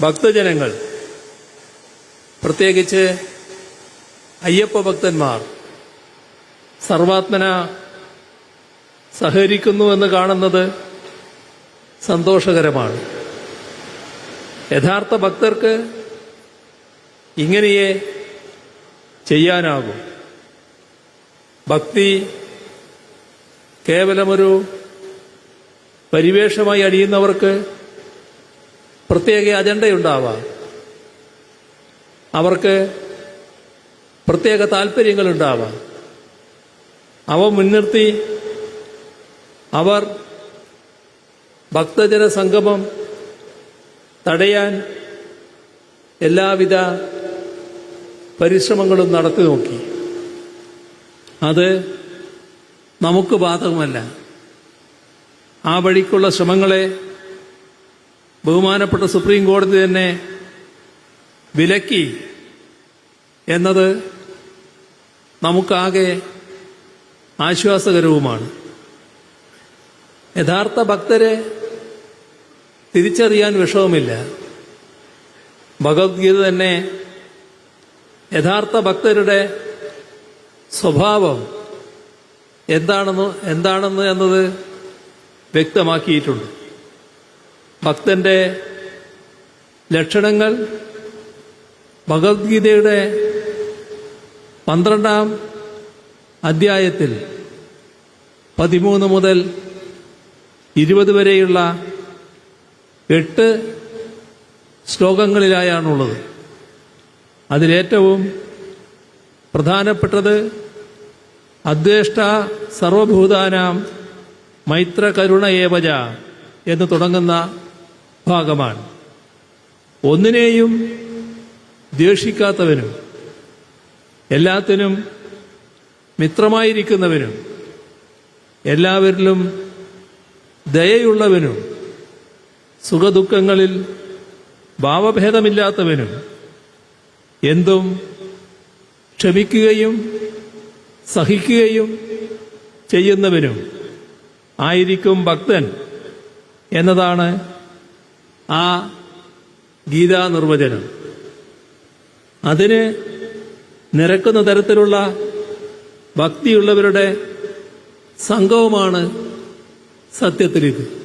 ഭക്തജനങ്ങൾ പ്രത്യേകിച്ച് അയ്യപ്പ ഭക്തന്മാർ സർവാത്മന സഹകരിക്കുന്നുവെന്ന് കാണുന്നത് സന്തോഷകരമാണ്. യഥാർത്ഥ ഭക്തർക്ക് ഇങ്ങനെയേ ചെയ്യാനാകും. ഭക്തി കേവലമൊരു പരിവേഷമായി അടിയുന്നവർക്ക് പ്രത്യേക അജണ്ടയുണ്ടാവാം. അവർക്ക് പ്രത്യേക താല്പര്യങ്ങളുണ്ടാവാം അവ മുൻനിർത്തി അവർ ഭക്തജന സംഗമം തടയാൻ എല്ലാവിധ പരിശ്രമങ്ങളും നടത്തി നോക്കി. അത് നമുക്ക് ബാധകമല്ല. ആ വഴിക്കുള്ള ശ്രമങ്ങളെ ബഹുമാനപ്പെട്ട സുപ്രീം കോടതി തന്നെ വിലക്കി എന്നത് നമുക്കാകെ ആശ്വാസകരവുമാണ്. യഥാർത്ഥ ഭക്തരെ തിരിച്ചറിയാൻ വിഷമമില്ല. ഭഗവത്ഗീത തന്നെ യഥാർത്ഥ ഭക്തരുടെ സ്വഭാവം എന്താണെന്ന് എന്താണെന്ന് എന്നത് വ്യക്തമാക്കിയിട്ടുണ്ട്. ഭക്തന്റെ ലക്ഷണങ്ങൾ ഭഗവത്ഗീതയുടെ പന്ത്രണ്ടാം അധ്യായത്തിൽ പതിമൂന്ന് മുതൽ ഇരുപത് വരെയുള്ള എട്ട് ശ്ലോകങ്ങളിലായാണുള്ളത്. അതിലേറ്റവും പ്രധാനപ്പെട്ടത് അദ്വേഷ്ട സർവഭൂതാനാം മൈത്രകരുണ ഏവജ എന്ന് തുടങ്ങുന്ന ഭാഗമാണ്. ഒന്നിനെയും ദ്വേഷിക്കാത്തവനും എല്ലാത്തിനും മിത്രമായിരിക്കുന്നവനും എല്ലാവരിലും ദയയുള്ളവനും സുഖദുഃഖങ്ങളിൽ ഭാവഭേദമില്ലാത്തവനും എന്തും ക്ഷമിക്കുകയും സഹിക്കുകയും ചെയ്യുന്നവനും ആയിരിക്കും ഭക്തൻ എന്നതാണ് ആ ഗീതാ നിർവചനം. അതിന് നിരക്കുന്ന തരത്തിലുള്ള ഭക്തിയുള്ളവരുടെ സംഘവുമാണ് സത്യത്തിൽ ഇത്